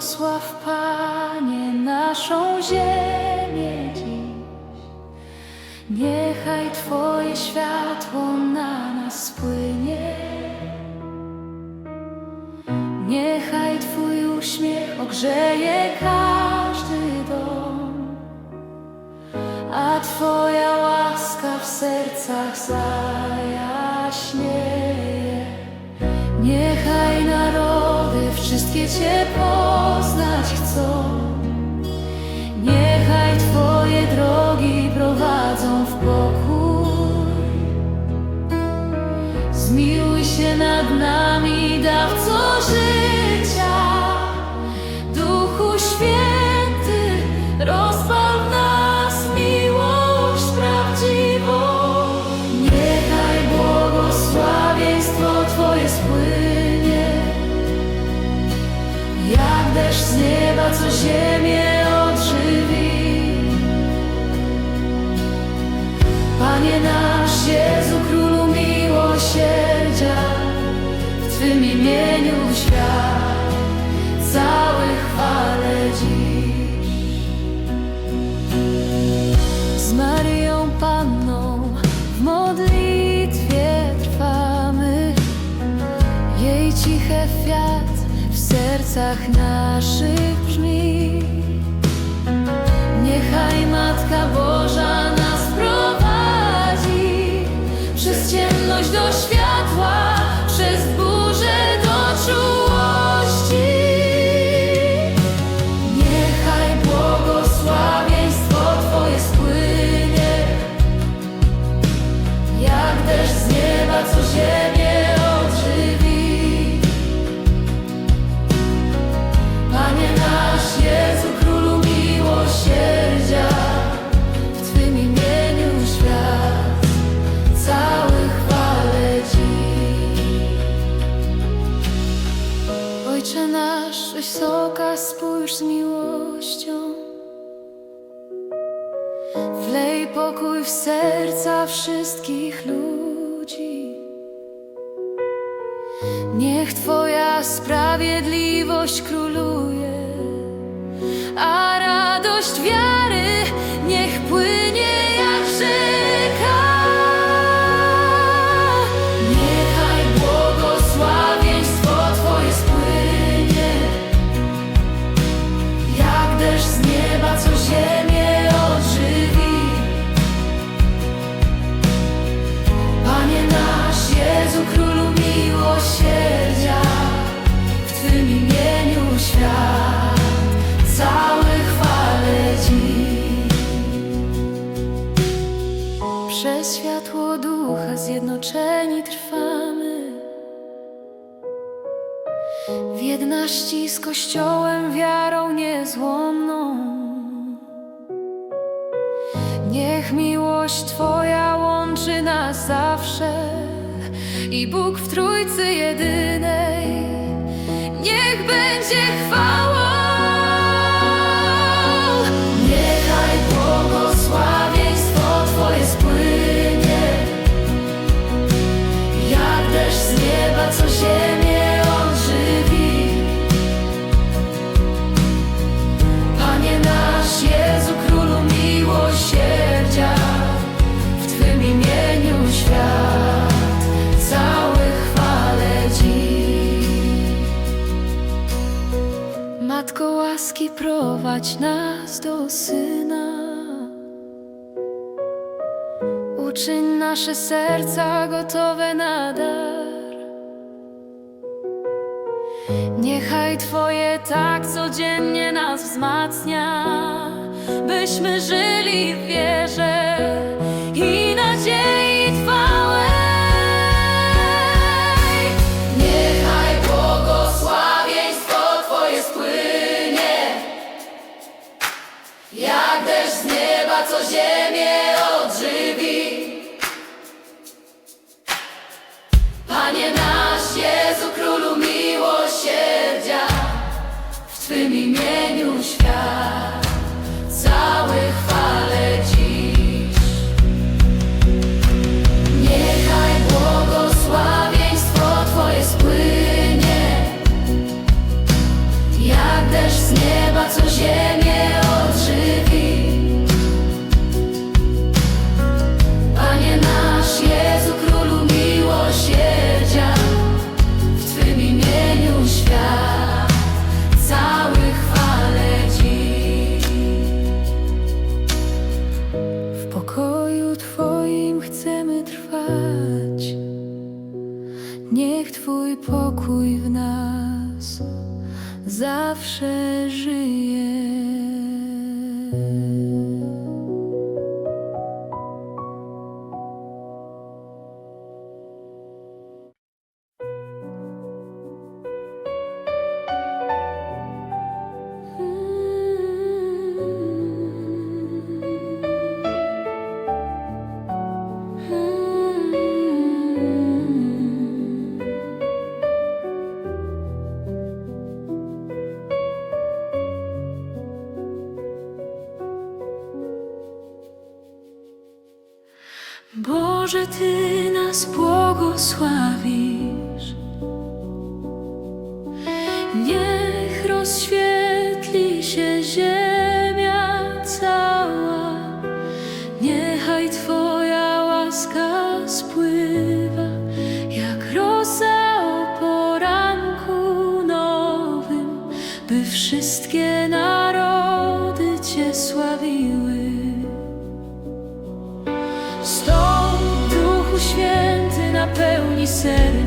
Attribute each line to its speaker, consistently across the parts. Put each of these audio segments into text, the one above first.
Speaker 1: Błogosław Panie naszą ziemię dziś. Niechaj Twoje światło na nas spłynie. Niechaj Twój uśmiech ogrzeje każdy dom, a Twoja łaska w sercach zajaśnieje. Niechaj narody wszystkie Cię co ziemię miłością. Wlej pokój w serca wszystkich ludzi. Niech Twoja sprawiedliwość króluje, a radość wiara. Niech miłość Twoja łączy nas zawsze i Bóg w Trójcy jedynej. Niech będzie chwała. powołać nas do Syna. Uczyń nasze serca gotowe na dar. Niechaj Twoje tak codziennie nas wzmacnia, byśmy żyli w wierze i nadziei. się ziemia cała, niechaj Twoja łaska spływa, jak rosa o poranku nowym, by wszystkie narody Cię sławiły. Stąd Duchu Święty napełni serce.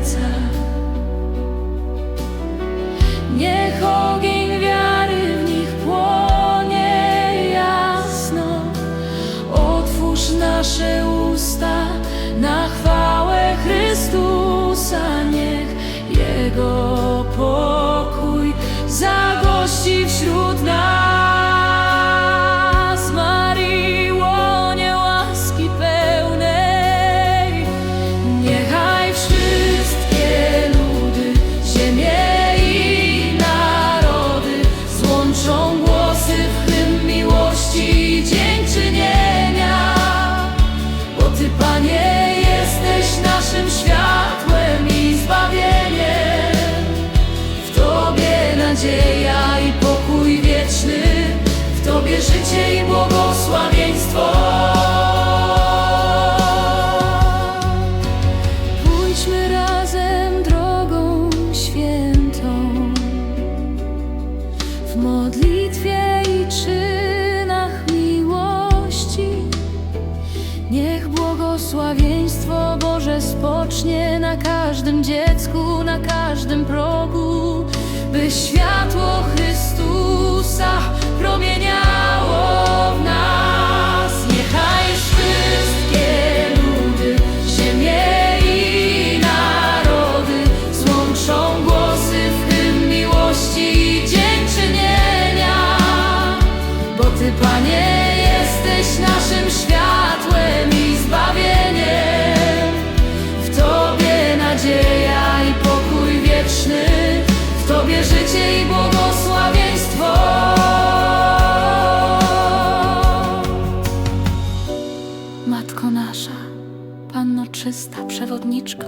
Speaker 1: czysta, przewodniczko,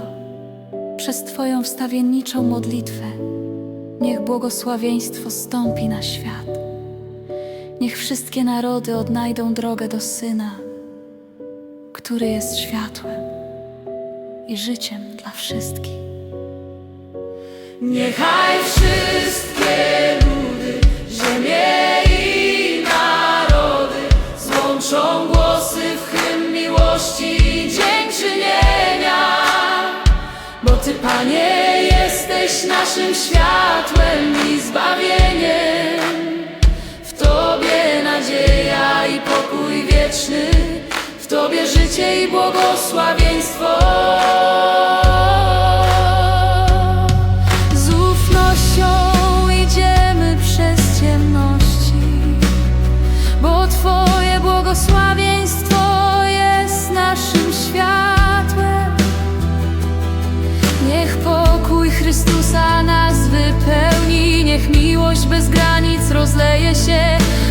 Speaker 1: przez Twoją wstawienniczą modlitwę niech błogosławieństwo stąpi na świat. Niech wszystkie narody odnajdą drogę do Syna, który jest światłem i życiem dla wszystkich. Niechaj wszystkie naszym światłem i zbawieniem. W Tobie nadzieja i pokój wieczny, w Tobie życie i błogosławieństwo. dzieje się.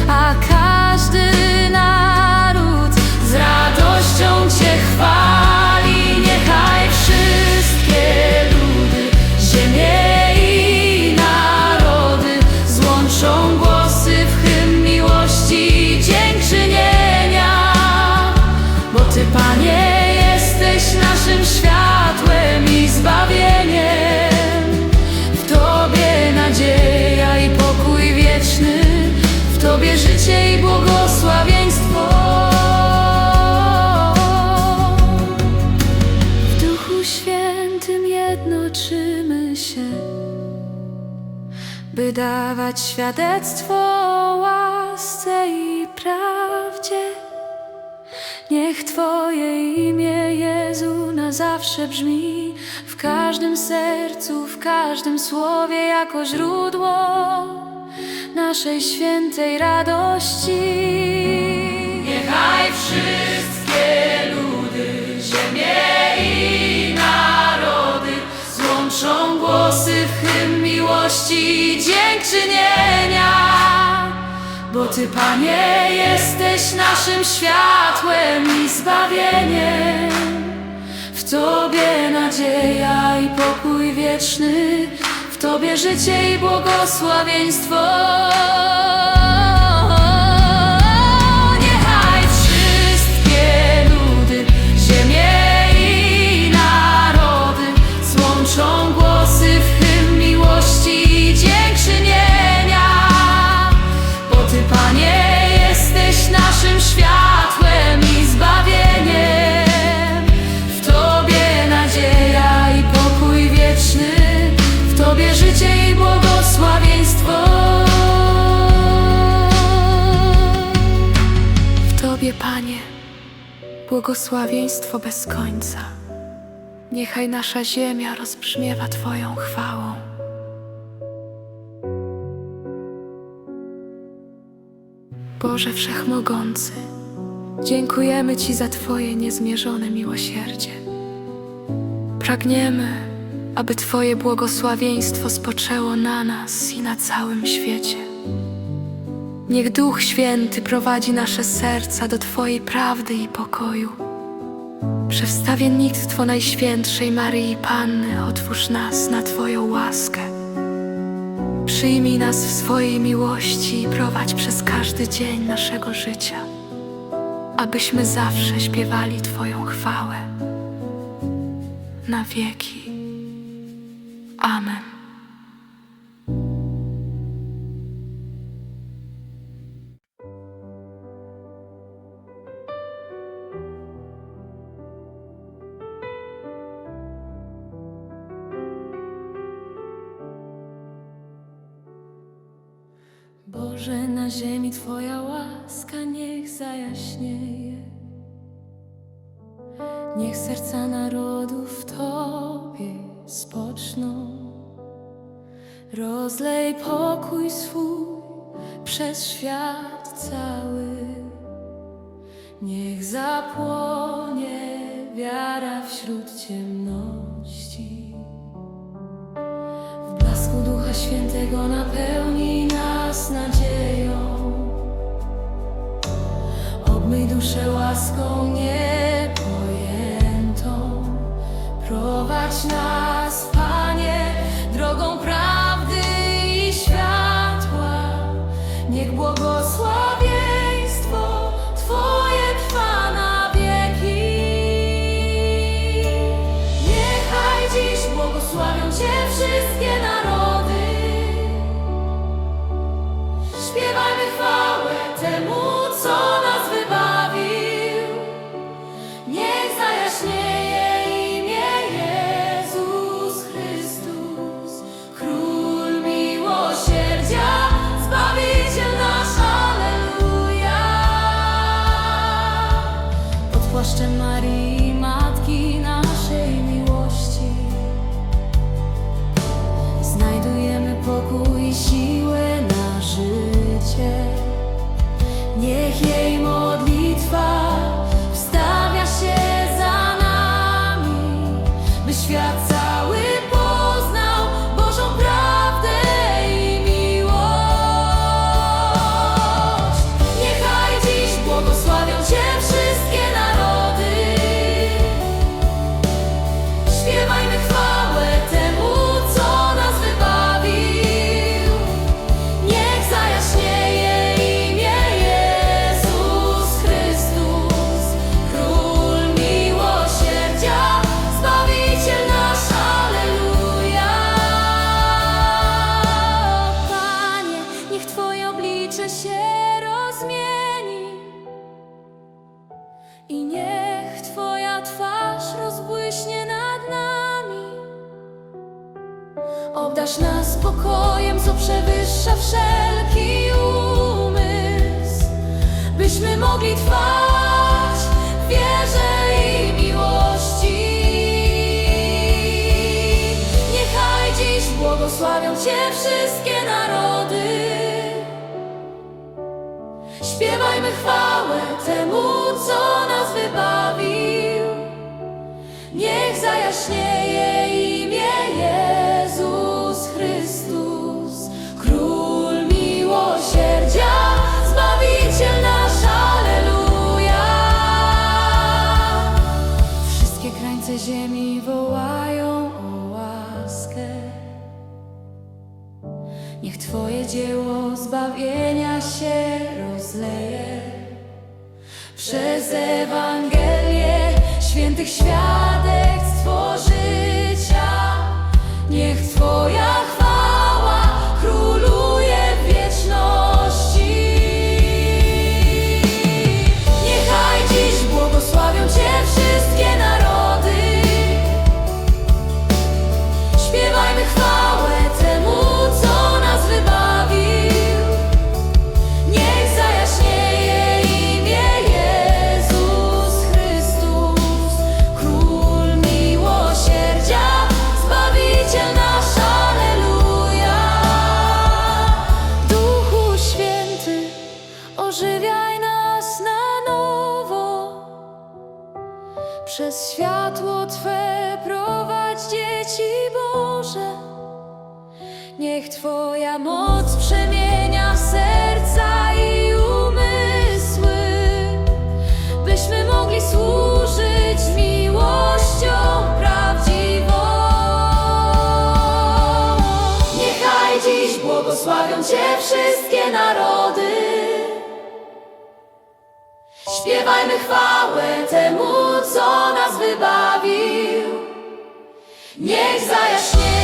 Speaker 1: Jednoczymy się, by dawać świadectwo łasce i prawdzie. Niech Twoje imię, Jezu, na zawsze brzmi w każdym sercu, w każdym słowie jako źródło naszej świętej radości. Niechaj wszystkie ludy, ziemie i narody złączą głosy w hymn miłości i dziękczynienia. Bo Ty, Panie, jesteś naszym światłem i zbawieniem. W Tobie nadzieja i pokój wieczny, w Tobie życie i błogosławieństwo. Błogosławieństwo bez końca. Niechaj nasza ziemia rozbrzmiewa Twoją chwałą. Boże Wszechmogący, dziękujemy Ci za Twoje niezmierzone miłosierdzie. Pragniemy, aby Twoje błogosławieństwo spoczęło na nas i na całym świecie. Niech Duch Święty prowadzi nasze serca do Twojej prawdy i pokoju. Przez wstawiennictwo Najświętszej Maryi Panny otwórz nas na Twoją łaskę. Przyjmij nas w swojej miłości i prowadź przez każdy dzień naszego życia, abyśmy zawsze śpiewali Twoją chwałę na wieki. Amen. Boże, na ziemi Twoja łaska niech zajaśnieje. Niech serca narodów w Tobie spoczną. Rozlej pokój swój przez świat cały. Niech zapłonie wiara wśród ciemności. W blasku Ducha Świętego napełnij łaską niepojętą. Prowadź nas, Niech jej modlitwa błogosławią Cię wszystkie narody. Śpiewajmy chwałę temu, co nas wybawił. Przez Ewangelię świętych świadek stworzył. wszystkie narody. Śpiewajmy chwałę temu, co nas wybawił. Niech zajaśnieje.